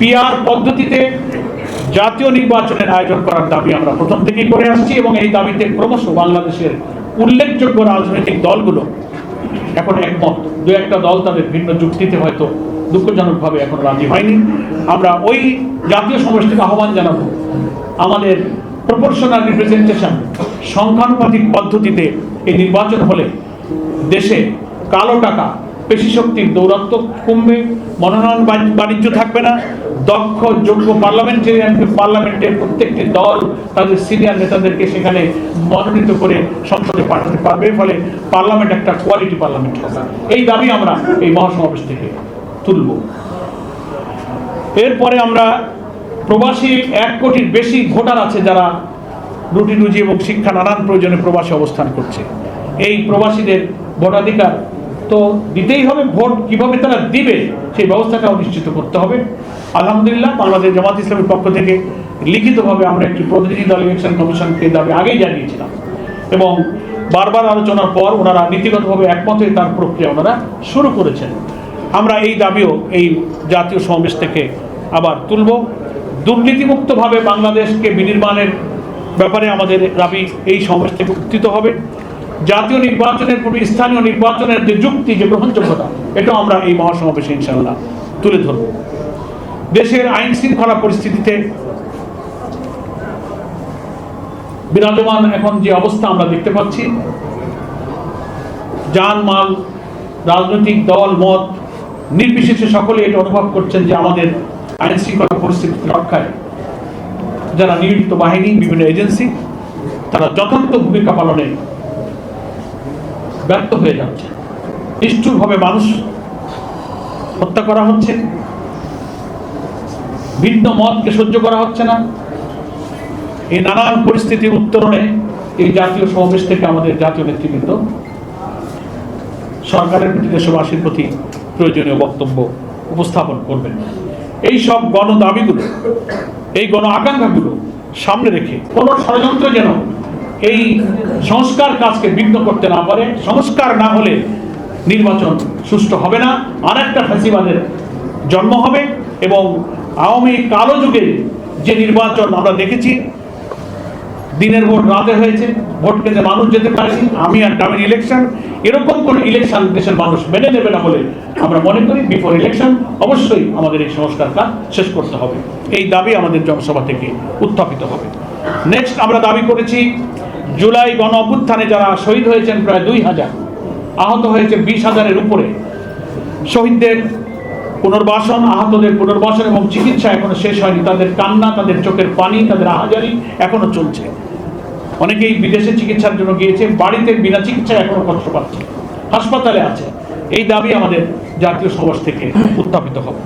PR পদ্ধতিতে জাতীয় নির্বাচনের আয়োজন করার দাবি আমরা প্রথম থেকেই করে আসছি এবং এই দাবিতে ক্রমশ বাংলাদেশের উল্লেখযোগ্য রাজনৈতিক দলগুলো এখন একমত। দু একটা দল তাদের ভিন্ন যুক্তিতে হয়তো দুঃখজনকভাবে এখন রাজি হয়নি। আমরা ওই জাতীয় সমষ্টিকে আহ্বান জানাব। আমাদের প্রপোর্শনাল রিপ্রেজেন্টেশন সংখ্যানুপাতিক পদ্ধতিতে এই নির্বাচন হলে দেশে কালো টাকা পেশি শক্তির দৌরাত্ম কমবে, মনোনয়ন বাণি- বাণিজ্য থাকবে না। দক্ষ, যোগ্য পার্লামেন্টারিয়ানকে পার্লামেন্টের প্রত্যেকটি দল তাদের সিনিয়র নেতাদেরকে সেখানে মনোনীত করে সংসদে পাঠাতে পারবে, ফলে পার্লামেন্ট একটা কোয়ালিটি পার্লামেন্ট হবে। এই দাবি আমরা এই মহাসমাবেশ থেকে তুলব। এরপরে আমরা প্রবাসী এক কোটির বেশি ভোটার আছে যারা রুটি রুজি এবং শিক্ষা নানান প্রয়োজনে প্রবাসী অবস্থান করছে। এই প্রবাসীদের ভোটাধিকার তো দিতেই হবে ভোট, কীভাবে তারা দিবে, সেই ব্যবস্থাটাও নিশ্চিত করতে হবে। আলহামদুলিল্লাহ, বাংলাদেশ জামাত ইসলামের পক্ষ থেকে লিখিতভাবে আমরা একটি প্রতিনিধি দল ইলেকশন কমিশনকে দাবি আগেই জানিয়েছিলাম। এবং বারবার আলোচনার পর ওনারা নীতিগতভাবে একমত তার প্রক্রিয়া ওনারা শুরু করেছেন। আমরা এই দাবিও এই জাতীয় সমাবেশ থেকে আবার তুলব। দুর্নীতিমুক্তভাবে বাংলাদেশকে বিনির্মাণের ব্যাপারে আমাদের দাবি এই সমাবেশ থেকে উত্থিত হবে। জাতীয় নির্বাচনের পূর্বে স্থানীয় নির্বাচনের যে যুক্তি, যে গ্রহণযোগ্যতা, এটাও আমরা এই মহাসমাবেশে ইনশাল্লাহ তুলে ধরব। দেশের আইন শৃঙ্খলা পরিস্থিতিতে বিরাজমান এখন যে অবস্থা আমরা দেখতে পাচ্ছি যান মাল রাজনৈতিক দল, মত নির্বিশেষে সকলে এটা অনুভব করছেন যে আমাদের আইন শৃঙ্খলা পরিস্থিতি রক্ষায় যারা নিয়োজিত বাহিনী, বিভিন্ন এজেন্সি, তারা যথার্থ ভূমিকা পালনে ব্যর্থ হয়ে যাচ্ছে। নিষ্ঠুরভাবে মানুষ হত্যা করা হচ্ছে। ভিন্ন মতকে সহ্য করা হচ্ছে না। এই নানান পরিস্থিতির উত্তরণে এই জাতীয় সমাবেশ থেকে আমাদের জাতীয় নেতৃবৃন্দ সরকারের প্রতি, দেশবাসীর প্রতি প্রয়োজনীয় বক্তব্য উপস্থাপন করবেন। এই সব গণ দাবিগুলো এই গণ আকাঙ্ক্ষাগুলো সামনে রেখে কোনো ষড়যন্ত্র যেন এই সংস্কার কাজকে বিঘ্ন করতে না পারে, সংস্কার না হলে নির্বাচন সুষ্ঠু হবে না। আর একটা ফ্যাসিবাদের জন্ম হবে এবং আওয়ামী কালো যুগে যে নির্বাচন আমরা দেখেছি, দিনের ভোট রাতে হয়েছে, ভোট কেন্দ্রে মানুষ যেতে পারেনি, আমি আর ডামিন ইলেকশন এরকম কোন ইলেকশন দেশের মানুষ মেনে নেবে না বলে আমরা মনে করি। বিফোর ইলেকশন অবশ্যই আমাদের এই সংস্কার কাজ শেষ করতে হবে। এই দাবি আমাদের জনসভা থেকে উত্থাপিত হবে। নেক্সট আমরা দাবি করেছি জুলাই গণ অভ্যুত্থানে যারা শহীদ হয়েছেন প্রায় দুই হাজার, আহত হয়েছে বিশ হাজারের উপরে। শহীদদের পুনর্বাসন, আহতদের পুনর্বাসন এবং চিকিৎসা এখনও শেষ হয়নি। তাদের কান্না, তাদের চোখের পানি, তাদের আহাজারি এখনও চলছে। অনেকেই বিদেশে চিকিৎসার জন্য গিয়েছে, বাড়িতে বিনা চিকিৎসায় এখনও কষ্ট পাচ্ছে, হাসপাতালে আছে। এই দাবি আমাদের জাতীয় সমাজ থেকে উত্থাপিত হবে।